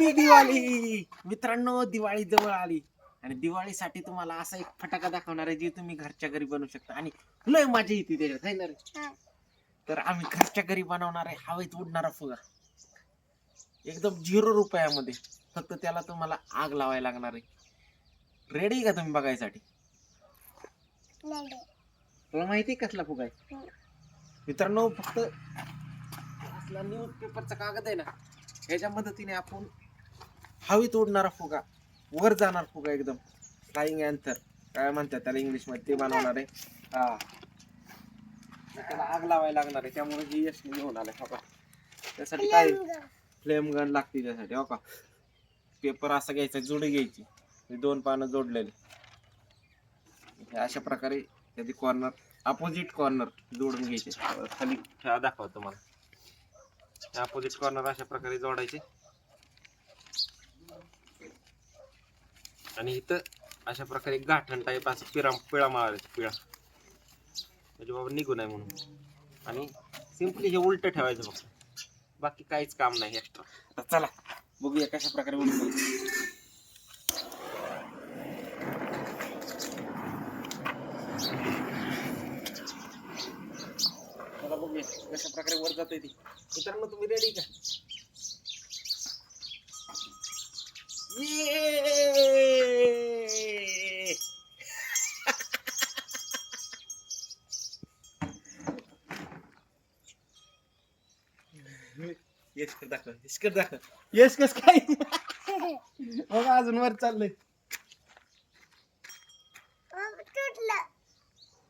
Happy Diwali मित्रांनो दिवाळी जवळ आली. आणि दिवाळीसाठी तुम्हाला असा एक फटाका दाखवणार आहे जे तुम्ही घरच्या घरी बनवू शकता. आणि लय मजा येते त्याच्यात है ना रे? हा. तर आम्ही घरच्या घरी बनवणार आहे हवेत उडणारा फुगा. एकदम झिरो रुपयामध्ये. फक्त त्याला तुम्हाला आग लावायला लागणार आहे. रेडी का तुम्ही बघायसाठी? तुला माहिती आहे कसला फुगा आहे? हम्म. मित्रांनो फक्त असला न्यूज पेपरचा कागद आहे ना ह्याच्या मदतीने आपण हवेत उडणारा फुगा. वर जाणार फुगा एकदम. फ्लाइंग अँथर काय म्हणतात त्याला इंग्लिशमध्ये? ते बनवणार आहे. हा. त्याला आग लावायला लागणार आहे. त्यामुळे ही यश घेऊन आलाय हो का त्यासाठी काय? फ्लेम गन लागते त्यासाठी. हो का? पेपर असा घ्यायचा जोडी घ्यायची. दोन पानं जोडलेली. अशा प्रकारे त्याची कॉर्नर अपोजिट कॉर्नर जोडून घ्यायचे. खाली दाखवा दाखवतो तुम्हाला अपोजिट कॉर्नर अशा प्रकारे जोडायचे. आणि इथं अशा प्रकारे गाठण टाईप असं पिळा पिळा मारायचं पिळा. म्हणजे बाबा निघू नये म्हणून. आणि सिम्पली हे उलट ठेवायचं फक्त. बाकी काहीच काम नाही एक्स्ट्रा आता चला बघूया कशा प्रकारे उलट बघूया कशा प्रकारे वर जाते ती. मित्रांनो तुम्ही रेडी का? ये! यश कर दाखव यश कर दाखव यश कस काय बघा अजून वर चाललंय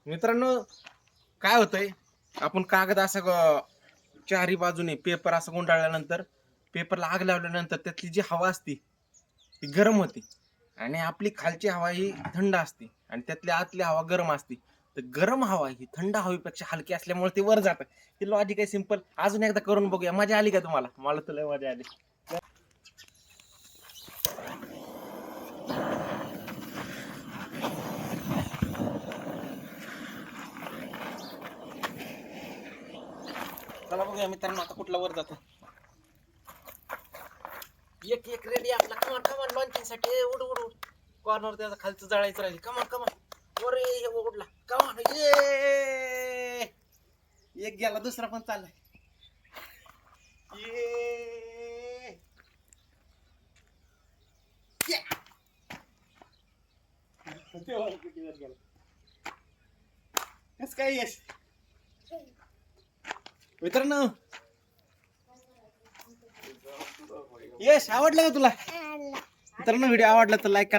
मित्रांनो काय होतंय? आपण कागद असा ग- चारी बाजूने पेपर असं गुंडाळल्यानंतर पेपरला आग लावल्यानंतर त्यातली जी हवा असते ती गरम होते. आणि आपली खालची हवा ही थंड असते. आणि त्यातली आतली हवा गरम असते. तर गरम हवा ही थंड हवेपेक्षा हलकी असल्यामुळे ते वर जातं. हे लॉजिक आहे सिंपल अजून एकदा करून बघूया. मजा आली का तुम्हाला? मला तुला मजा आली. चला बघूया मित्रांनो आता कुठला वर जातो? एक एक रेडी आपला कमान कमान लॉन्चिंगसाठी. उड उड. उड कॉर्नर त्याचा खालचं जळायचं राहील. कमान कमान वर ये उडला कमान ये! एक गेला दुसरा पण चाललाय. ये. कसं काय यश? मित्रांनो. यश आवडलं का तुला? मित्रांनो व्हिडिओ आवडला तर लाईक करा.